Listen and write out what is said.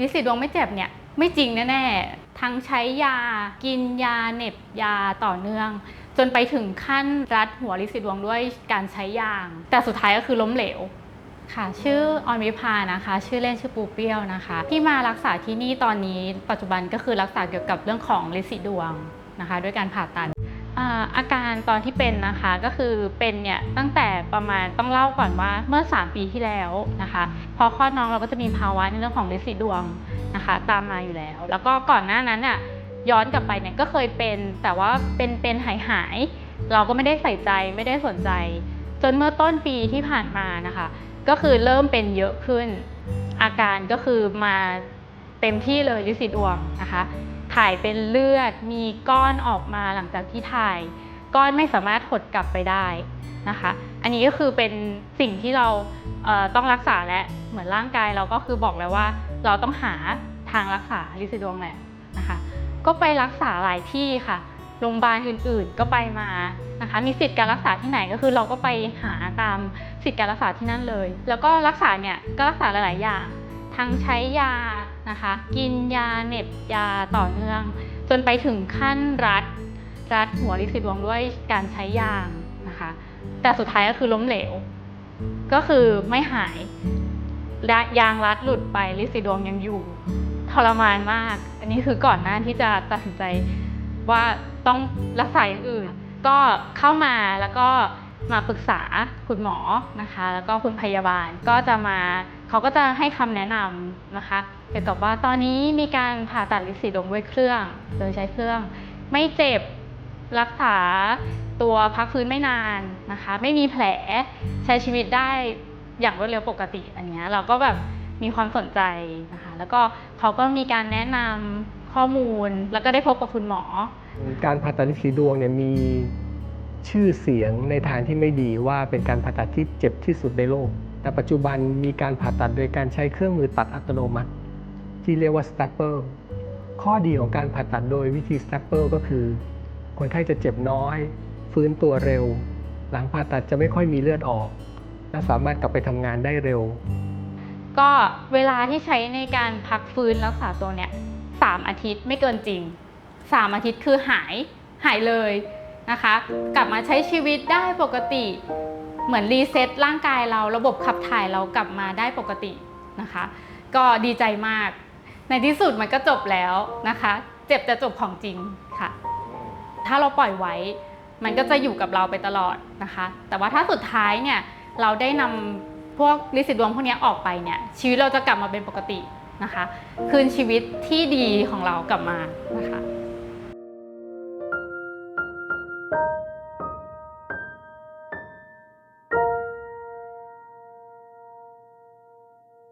ลิสิดวงไม่เจ็บเนี่ยไม่จริงแน่ๆ ทั้งใช้ยากินยาเหน็บยาต่อเนื่อง จนไปถึงขั้นรัดหัวลิสิดวงด้วยการใช้ยาง แต่สุดท้ายก็คือล้มเหลวค่ะ ชื่อออนวิภานะคะ ชื่อเล่นชื่อปูเปี้ยวนะคะ ที่มารักษาที่นี่ตอนนี้ปัจจุบันก็คือรักษาเกี่ยวกับเรื่องของลิสิดวงนะคะ ด้วยการผ่าตัด อาการตอนที่เป็นนะคะก็คือเป็นเนี่ยตั้งแต่ประมาณต้องเล่าก่อนว่าเมื่อ 3 ปีที่แล้วนะคะพอคลอดน้องเราก็จะมีภาวะในเรื่องของลินสีดวงนะคะตามมาอยู่แล้ว แล้วก็ก่อนหน้านั้นเนี่ยย้อนกลับไปเนี่ยก็เคยเป็นแต่ว่าเป็นเป็นหายหายๆเราก็ไม่ได้ใส่ใจไม่ได้สนใจ จนเมื่อต้นปีที่ผ่านมานะคะ ก็คือเริ่มเป็นเยอะขึ้น อาการก็คือมาเต็มที่เลยลิสีดวงนะคะ ถ่ายเป็นเลือด มีก้อนออกมาหลังจากที่ถ่าย ก้อนไม่สามารถหดกลับไปได้นะคะ อันนี้ก็คือเป็นสิ่งที่เราเต้องรักษาและเหมือนร่างกายเราก็คือบอกแล้วว่า เราต้องหาทางรักษาลิซิดวงแหละนะคะ ก็ไปรักษาหลายที่ค่ะโรงพยาบาลอื่นๆก็ไปมานะคะ มีสิทธิ์การรักษาที่ไหนก็คือเราก็ไปหาตามสิทธิ์การรักษาที่นั่นเลย แล้วก็รักษาเนี่ยก็รักษาหลายๆอย่าง ทั้งใช้ยา นะคะ กินยาเหน็บยาต่อเนื่อง จนไปถึงขั้นรัด รัดหัวลิซิดวงด้วยการใช้ยางนะคะ แต่สุดท้ายก็คือล้มเหลว ก็คือไม่หายยางรัดหลุดไปลิซิดวงยังอยู่ทรมานมาก อันนี้คือก่อนหน้าที่จะตัดสินใจว่าต้องรักษาอย่างอื่น ก็เข้ามาแล้วก็มาปรึกษาคุณหมอนะคะ แล้วก็คุณพยาบาลก็จะมา เขาก็จะให้คำแนะนำนะคะเกี่ยวกับว่าตอนนี้มีการผ่าตัดลิซิดวงด้วยเครื่อง โดยใช้เครื่อง ไม่เจ็บรักษาตัวพักฟื้นไม่นานนะคะ ไม่มีแผลใช้ชีวิตได้อย่างรวดเร็วปกติอันเนี้ยเราก็แบบมีความสนใจนะคะ แล้วก็เขาก็มีการแนะนำข้อมูลแล้วก็ได้พบกับคุณหมอ การผ่าตัดลิสีดวงเนี่ยมีชื่อเสียงในทางที่ไม่ดีว่าเป็นการผ่าตัดที่เจ็บที่สุดในโลก แต่ปัจจุบันมีการผ่าตัดโดยการใช้เครื่องมือตัดอัตโนมัติ ที่เรียกว่า stapler ข้อดีของการผ่าตัดโดยวิธี stapler ก็คือ คนไข้จะเจ็บน้อย ฟื้นตัวเร็ว หลังผ่าตัดจะไม่ค่อยมีเลือดออก และสามารถกลับไปทำงานได้เร็ว ก็เวลาที่ใช้ในการพักฟื้นรักษาตัวเนี่ยสามอาทิตย์ไม่เกินจริงสามอาทิตย์คือหายหายเลยนะคะ กลับมาใช้ชีวิตได้ปกติ เหมือนรีเซ็ตร่างกายเราระบบขับถ่ายเรากลับมาได้ปกตินะคะ ก็ดีใจมาก ในที่สุดมันก็จบแล้วนะคะ เจ็บจะจบของจริงค่ะ ถ้าเราปล่อยไว้ มันก็จะอยู่กับเราไปตลอดนะคะ แต่ว่าถ้าสุดท้ายเนี่ยเราได้นำพวกลิสิดวงพวกนี้ออกไปเนี่ยชีวิตเราจะกลับมาเป็นปกตินะคะ คืนชีวิตที่ดีของเรากลับมานะคะ